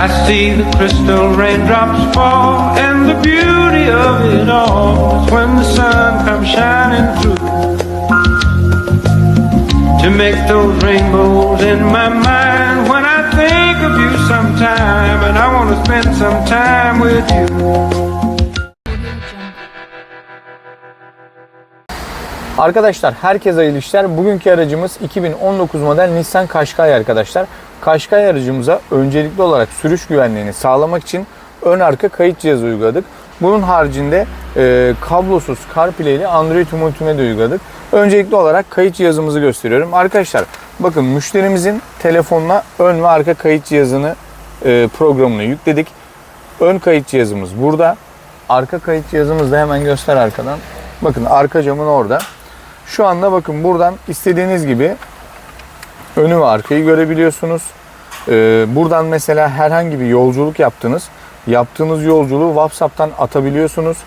I see the crystal raindrops fall, and the beauty of it all is when the sun comes shining through to make those rainbows in my mind when I think of you sometime, and I want to spend some time with you. Arkadaşlar herkese hayırlı işler. Bugünkü aracımız 2019 model Nissan Qashqai arkadaşlar. Qashqai aracımıza öncelikli olarak sürüş güvenliğini sağlamak için ön arka kayıt cihazı uyguladık. Bunun haricinde e, kablosuz CarPlay ile Android multimedya uyguladık. Öncelikli olarak kayıt cihazımızı gösteriyorum. Arkadaşlar bakın müşterimizin telefonuna ön ve arka kayıt cihazını e, programını yükledik. Ön kayıt cihazımız burada. Arka kayıt cihazımız da hemen göster arkadan. Bakın arka camın orada. Şu anda bakın buradan istediğiniz gibi önü ve arkayı görebiliyorsunuz. Ee, buradan mesela herhangi bir yolculuk yaptınız. Yaptığınız yolculuğu WhatsApp'tan atabiliyorsunuz.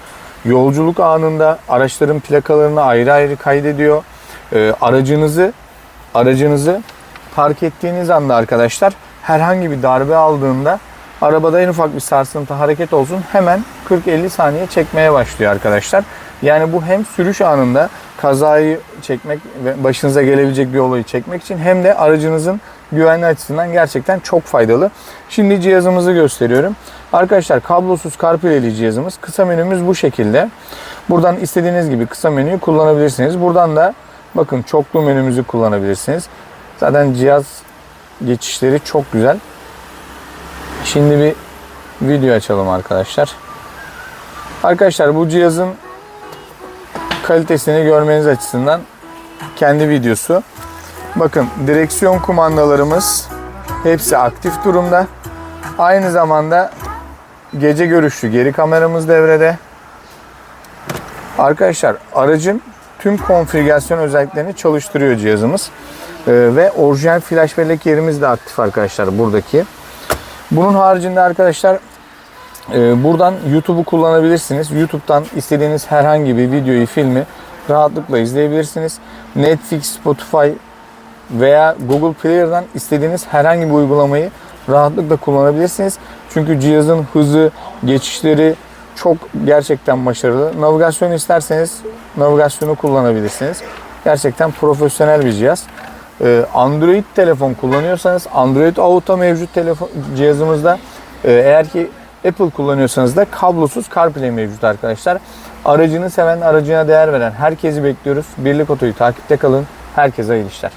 Yolculuk anında araçların plakalarını ayrı ayrı kaydediyor. Ee, aracınızı aracınızı park ettiğiniz anda arkadaşlar herhangi bir darbe aldığında arabada en ufak bir sarsıntı hareket olsun hemen 40-50 saniye çekmeye başlıyor arkadaşlar. Yani bu hem sürüş anında kazayı çekmek ve başınıza gelebilecek bir olayı çekmek için hem de aracınızın güvenli açısından gerçekten çok faydalı. Şimdi cihazımızı gösteriyorum. Arkadaşlar kablosuz CarPlay'li cihazımız. Kısa menümüz bu şekilde. Buradan istediğiniz gibi kısa menüyü kullanabilirsiniz. Buradan da bakın çoklu menümüzü kullanabilirsiniz. Zaten cihaz geçişleri çok güzel. Şimdi bir video açalım arkadaşlar. Arkadaşlar bu cihazın kalitesini görmeniz açısından kendi videosu. Bakın direksiyon kumandalarımız hepsi aktif durumda. Aynı zamanda gece görüşlü geri kameramız devrede. Arkadaşlar aracın tüm konfigürasyon özelliklerini çalıştırıyor cihazımız. Ee, ve orijinal flash bellek yerimiz de aktif arkadaşlar buradaki. Bunun haricinde arkadaşlar buradan YouTube'u kullanabilirsiniz. YouTube'dan istediğiniz herhangi bir videoyu, filmi rahatlıkla izleyebilirsiniz. Netflix, Spotify veya Google Player'dan istediğiniz herhangi bir uygulamayı rahatlıkla kullanabilirsiniz. Çünkü cihazın hızı, geçişleri çok gerçekten başarılı. Navigasyon isterseniz navigasyonu kullanabilirsiniz. Gerçekten profesyonel bir cihaz. Ee, Android telefon kullanıyorsanız Android Auto mevcut telefon cihazımızda. Ee, Eğer ki Apple kullanıyorsanız da kablosuz CarPlay mevcut arkadaşlar. Aracını seven, aracına değer veren herkesi bekliyoruz. Birlik Oto'yu takipte kalın. Herkese hayırlı işler.